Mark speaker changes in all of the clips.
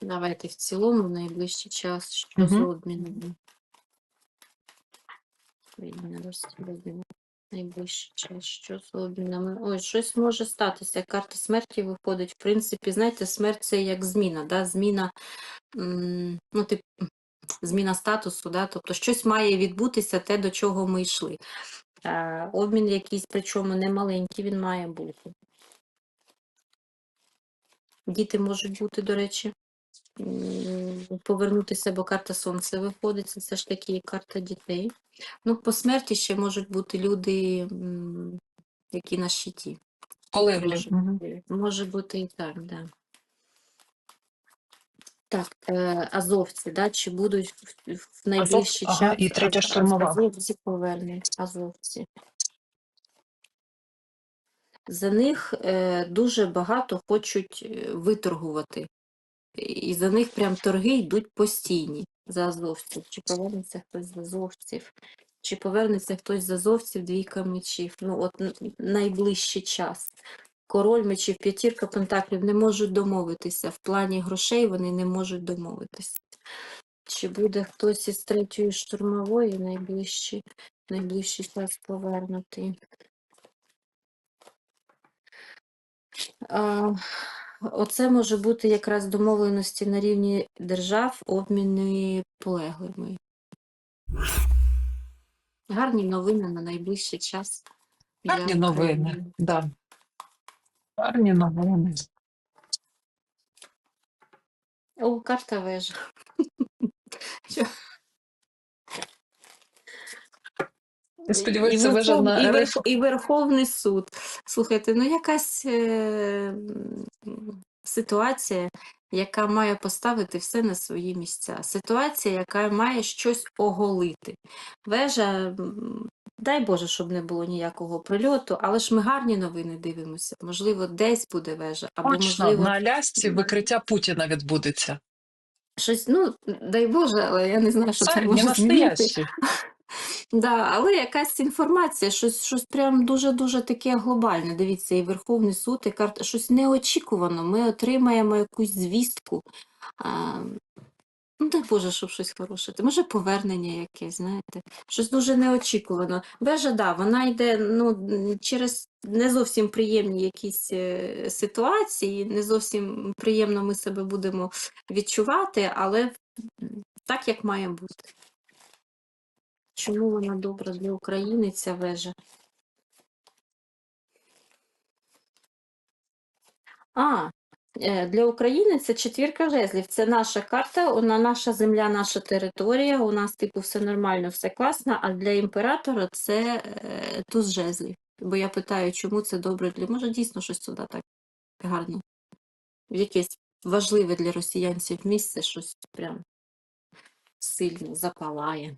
Speaker 1: Давайте в цілому в найближчий час, що з обмінами. Війна розслідування. Найближчий час, що з обмінами. Ой, щось може статися. Карта смерті виходить. В принципі, знаєте, смерть це як зміна, да? зміна, ну, тип, зміна статусу, да? тобто щось має відбутися, те, до чого ми йшли. Е, обмін якийсь, причому не маленький, він має бути. Діти можуть бути, до речі, повернутися, бо карта сонця виходить, це все ж таки карта дітей. Ну, по смерті ще можуть бути люди, які на щиті.
Speaker 2: Полеглі.
Speaker 1: Може, може бути і так, да. Так, е, азовці, да? чи будуть в, в найближчий
Speaker 2: ага,
Speaker 1: час
Speaker 2: і третя штурмова.
Speaker 1: азовці повернуть, азовці. За них е, дуже багато хочуть е, виторгувати. І за них прям торги йдуть постійні за азовців. Чи повернеться хтось з азовців, чи повернеться хтось з азовців двійка мечів. Ну, от найближчий час. Король мечів, п'ятірка пентаклів не можуть домовитися. В плані грошей вони не можуть домовитися. Чи буде хтось із третьої штурмової найближчий, найближчий час повернутий? А, Оце може бути якраз домовленості на рівні держав, обміни полеглими. Гарні новини на найближчий час.
Speaker 2: Гарні новини.
Speaker 1: України.
Speaker 2: Да. Гарні новини.
Speaker 1: О, карта вежа. Що?
Speaker 2: Я сподіваюся,
Speaker 1: і,
Speaker 2: вежа
Speaker 1: Верхов-
Speaker 2: на
Speaker 1: і, Верх- і Верховний суд. Слухайте, ну якась е, ситуація, яка має поставити все на свої місця. Ситуація, яка має щось оголити. Вежа, дай Боже, щоб не було ніякого прильоту, але ж ми гарні новини дивимося. Можливо, десь буде вежа, або
Speaker 2: Точно,
Speaker 1: можливо.
Speaker 2: на Алясці викриття Путіна відбудеться.
Speaker 1: Щось, ну, дай Боже, але я не знаю, що це
Speaker 2: Це
Speaker 1: може змінити. Да, але якась інформація, щось, щось прям дуже-дуже таке глобальне. Дивіться, і Верховний суд, і карта, щось неочікувано. Ми отримаємо якусь звістку. А, ну, дай Боже, щоб щось хороше. Може, повернення якесь, знаєте, щось дуже неочікувано. Вежа, да, вона йде ну, через не зовсім приємні якісь е, ситуації, не зовсім приємно ми себе будемо відчувати, але так, як має бути. Чому вона добра для України, ця вежа? А, е, для України це четвірка жезлів. Це наша карта, вона наша земля, наша територія. У нас, типу, все нормально, все класно. А для імператора це е, туз жезлів. Бо я питаю, чому це добре для. Може, дійсно щось сюди так гарно. В якесь важливе для росіянців місце, щось прям сильно запалає.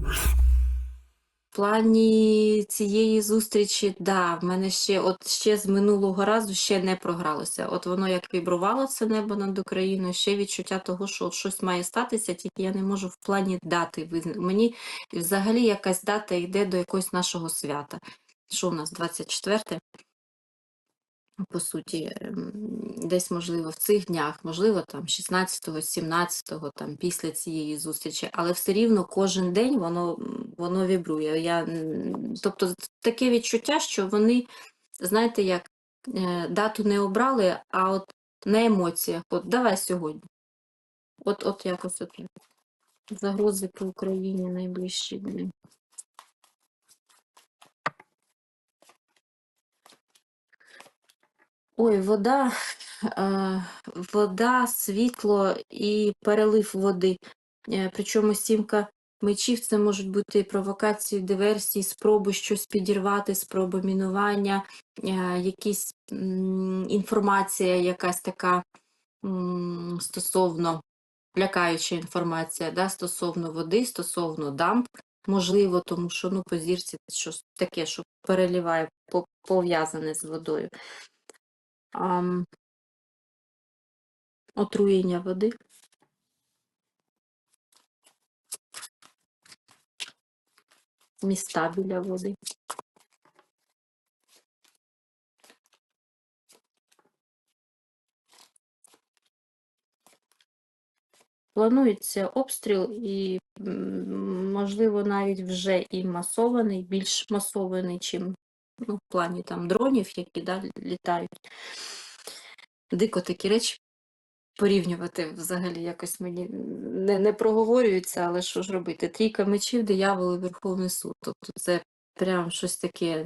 Speaker 1: В плані цієї зустрічі, да, в мене ще от ще з минулого разу ще не програлося. От воно як вібрувало це небо над Україною, ще відчуття того, що щось має статися, тільки я не можу в плані дати. Мені взагалі якась дата йде до якогось нашого свята. Що у нас 24? По суті, ем, десь можливо в цих днях, можливо, там 16-го, 17-го, там після цієї зустрічі, але все рівно кожен день воно, воно вібрує. Я, тобто таке відчуття, що вони, знаєте, як е, дату не обрали, а от на емоціях. От давай сьогодні. От, от якось от загрози по Україні найближчі дні. Ой, вода, вода, світло і перелив води. Е, Причому сімка мечів це можуть бути провокації, диверсії, спроби щось підірвати, спроби мінування, е, якісь інформація, якась така стосовно лякаюча інформація, да, стосовно води, стосовно дамб. Можливо, тому що ну, по зірці щось таке, що переливає, пов'язане з водою. Ам, отруєння води. Міста біля води. планується обстріл і, можливо, навіть вже і масований, більш масований, чим ну, в плані там дронів, які да, літають. Дико такі речі порівнювати взагалі якось мені не, не проговорюється, але що ж робити? Трійка мечів, диявол і Верховний суд. Тобто це прям щось таке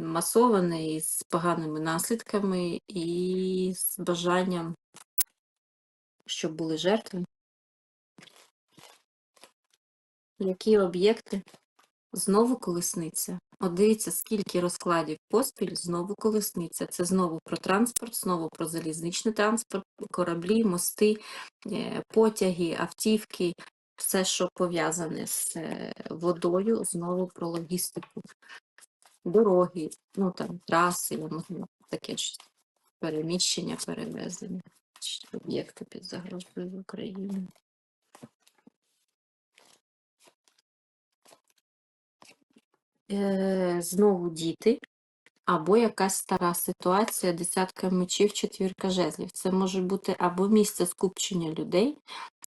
Speaker 1: масоване і з поганими наслідками, і з бажанням, щоб були жертви. Які об'єкти? Знову колесниця. От дивіться, скільки розкладів поспіль, знову колесниця. Це знову про транспорт, знову про залізничний транспорт, кораблі, мости, е, потяги, автівки, все, що пов'язане з е, водою, знову про логістику, дороги, ну там траси, таке щось, переміщення, перевезення, об'єкти під загрозою в Е, знову діти, або якась стара ситуація, десятка мечів, четвірка жезлів. Це може бути або місце скупчення людей,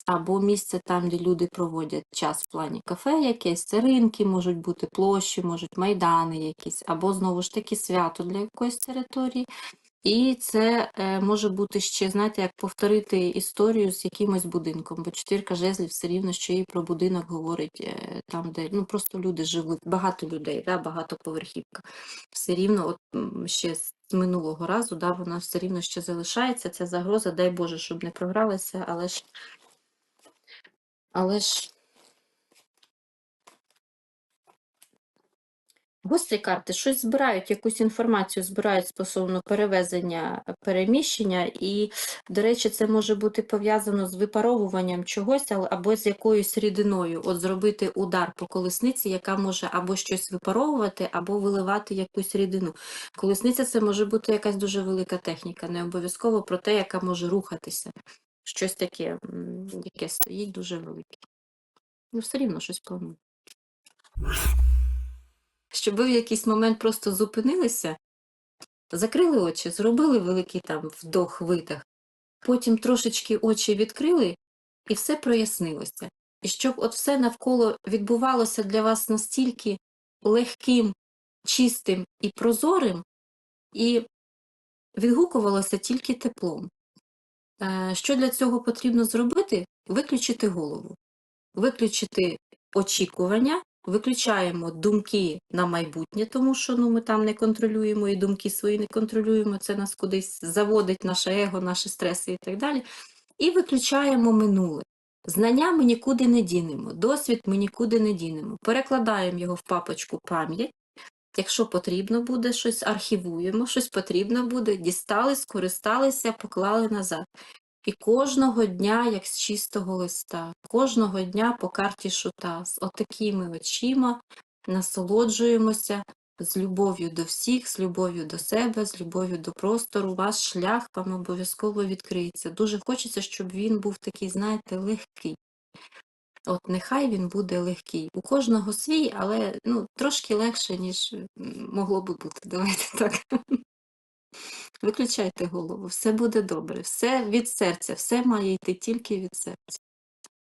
Speaker 1: або місце там, де люди проводять час в плані кафе якесь, це ринки можуть бути, площі, можуть майдани якісь, або знову ж таки свято для якоїсь території. І це е, може бути ще, знаєте, як повторити історію з якимось будинком, бо четвірка жезлів все рівно, що і про будинок говорить е, там, де ну просто люди живуть, багато людей, да, багатоповерхівка. Все рівно, от ще з минулого разу, да, вона все рівно ще залишається. Ця загроза, дай Боже, щоб не програлася, але ж, але ж Гострі карти щось збирають, якусь інформацію збирають стосовно перевезення, е, переміщення, і, до речі, це може бути пов'язано з випаровуванням чогось або з якоюсь рідиною. От зробити удар по колесниці, яка може або щось випаровувати, або виливати якусь рідину. Колесниця це може бути якась дуже велика техніка, не обов'язково про те, яка може рухатися. Щось таке, яке стоїть дуже велике. Ну, все рівно щось планує. Щоб ви в якийсь момент просто зупинилися, закрили очі, зробили великий там вдох, видих, потім трошечки очі відкрили і все прояснилося. І щоб от все навколо відбувалося для вас настільки легким, чистим і прозорим, і відгукувалося тільки теплом. Е, Що для цього потрібно зробити? Виключити голову, виключити очікування, виключаємо думки на майбутнє, тому що ну, ми там не контролюємо і думки свої не контролюємо, це нас кудись заводить наше его, наші стреси і так далі. І виключаємо минуле. Знання ми нікуди не дінемо, досвід ми нікуди не дінемо. Перекладаємо його в папочку пам'ять. Якщо потрібно буде щось, архівуємо, щось потрібно буде, дістали, скористалися, поклали назад. І кожного дня, як з чистого листа, кожного дня по карті шута, з отакими очима насолоджуємося з любов'ю до всіх, з любов'ю до себе, з любов'ю до простору. Ваш шлях вам обов'язково відкриється. Дуже хочеться, щоб він був такий, знаєте, легкий. От нехай він буде легкий. У кожного свій, але ну, трошки легше, ніж могло би бути. Давайте так. Виключайте голову, все буде добре, все від серця, все має йти тільки від серця.